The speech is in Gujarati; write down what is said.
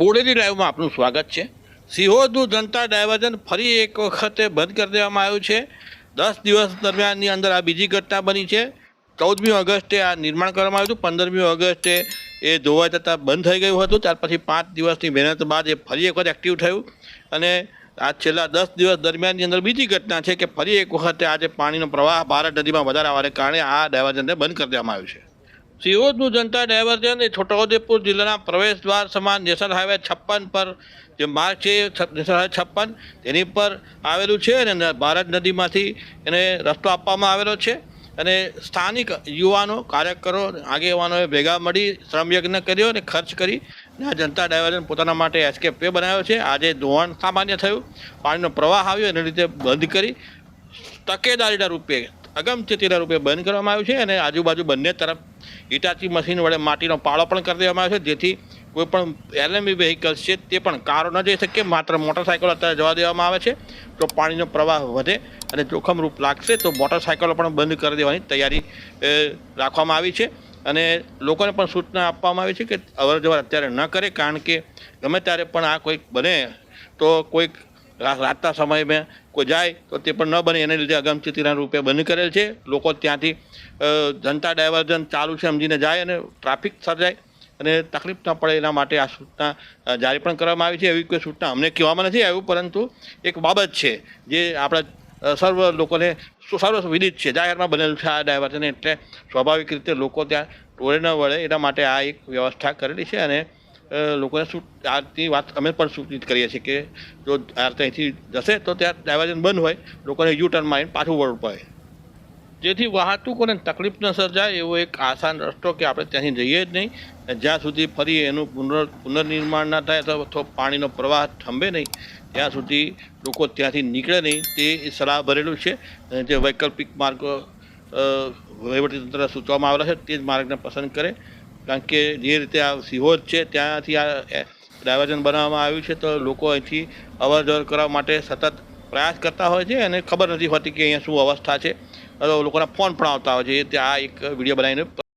બોડેલી લાઈવમાં આપનું સ્વાગત છે. સિહોરનું જનતા ડાયવર્ઝન ફરી એક વખતે બંધ કરી દેવામાં આવ્યું છે. દસ દિવસ દરમિયાનની અંદર આ બીજી ઘટના બની છે. ચૌદમી ઓગસ્ટે આ નિર્માણ કરવામાં આવ્યું હતું. પંદરમી ઓગસ્ટે એ ધોવાઈ જતાં બંધ થઈ ગયું હતું. ત્યાર પછી પાંચ દિવસની મહેનત બાદ એ ફરી એક વખત એક્ટિવ થયું. અને આ છેલ્લા દસ દિવસ દરમિયાનની અંદર બીજી ઘટના છે કે ફરી એક વખતે આજે પાણીનો પ્રવાહ ભારત નદીમાં વધારે આવવાને કારણે આ ડાયવર્ઝનને બંધ કરી દેવામાં આવ્યું છે. સિહોરનું જનતા ડાયવર્ઝન એ છોટાઉદેપુર જિલ્લાના પ્રવેશ દ્વાર સમાન નેશનલ હાઈવે છપ્પન પર જે માર્ગ છે નેશનલ હાઈવે છપ્પન, તેની પર આવેલું છે અને ભારત નદીમાંથી એને રસ્તો આપવામાં આવેલો છે અને સ્થાનિક યુવાનો, કાર્યકરો આગેવાનોએ ભેગા મળી શ્રમયજ્ઞ કર્યો અને ખર્ચ કરી આ જનતા ડાયવર્ઝન પોતાના માટે એસ્કેપ વે બનાવ્યો છે. આજે ધોવાણ સામાન્ય થયું, પાણીનો પ્રવાહ આવ્યો, એને રીતે બંધ કરી તકેદારીના રૂપે અગમચેતીના રૂપે બંધ કરવામાં આવ્યું છે અને આજુબાજુ બંને તરફ હિટાચી મશીન વડે માટીનો પાળો પણ કરી દેવામાં આવ્યો છે. જેથી કોઈ પણ એલએમવી વ્હીકલ્સ છે તે પણ કારો ન જઈ શકે, માત્ર મોટરસાયકલ અત્યારે જવા દેવામાં આવે છે. તો પાણીનો પ્રવાહ વધે અને જોખમરૂપ લાગશે, તો મોટરસાયકલો પણ બંધ કરી દેવાની તૈયારી રાખવામાં આવી છે. અને લોકોને પણ સૂચના આપવામાં આવી છે કે અવરજવર અત્યારે ન કરે, કારણ કે ગમે ત્યારે પણ આ કોઈક બને, તો કોઈક રાતના સમયમાં કોઈ જાય તો તે પણ ન બને. એને લીધે અગમચેતીના રૂપે બંધ કરેલ છે. લોકો ત્યાંથી જનતા ડાયવર્ઝન ચાલુ છે સમજીને જાય અને ટ્રાફિક સર્જાય અને તકલીફ ન પડે એના માટે આ સૂચના જારી પણ કરવામાં આવી છે. એવી કોઈ સૂચના અમને કહેવામાં નથી આવ્યું, પરંતુ એક બાબત છે જે આપણા સર્વ લોકોને સર્વ વિદિત છે. જાહેરમાં બનેલું છે આ ડાયવર્ઝન એટલે સ્વાભાવિક રીતે લોકો ત્યાં ટોળે ન વળે. એના માટે આ એક વ્યવસ્થા કરેલી છે અને લોકોને શું આની વાત અમે પણ સૂચિત કરીએ છીએ કે જો ત્યાંથી જશે તો ત્યાં ડાયવર્જન બંધ હોય, લોકોને યુ ટર્ન મારીને પાછું વળવું પડે. જેથી વાહતુકોને તકલીફ ન સર્જાય એવો એક આસાન રસ્તો કે આપણે ત્યાંથી જઈએ જ નહીં. જ્યાં સુધી ફરી એનું પુનર, પુનર્નિર્માણ ના થાય અથવા પાણીનો પ્રવાહ થંભે નહીં, ત્યાં સુધી લોકો ત્યાંથી નીકળે નહીં, તે સલાહ ભરેલું છે. જે વૈકલ્પિક માર્ગો વહીવટીતંત્ર સૂચવવામાં આવેલા છે તે જ માર્ગને પસંદ કરે. કારણ કે જે રીતે આ સિહોર છે, ત્યાંથી આ ડાયવર્ઝન બનાવવામાં આવ્યું છે, તો લોકો અહીંથી અવર જવર કરવા માટે સતત પ્રયાસ કરતા હોય છે અને ખબર નથી હોતી કે અહીંયા શું અવસ્થા છે. અથવા લોકોના ફોન પણ આવતા હોય છે, એ આ એક વીડિયો બનાવીને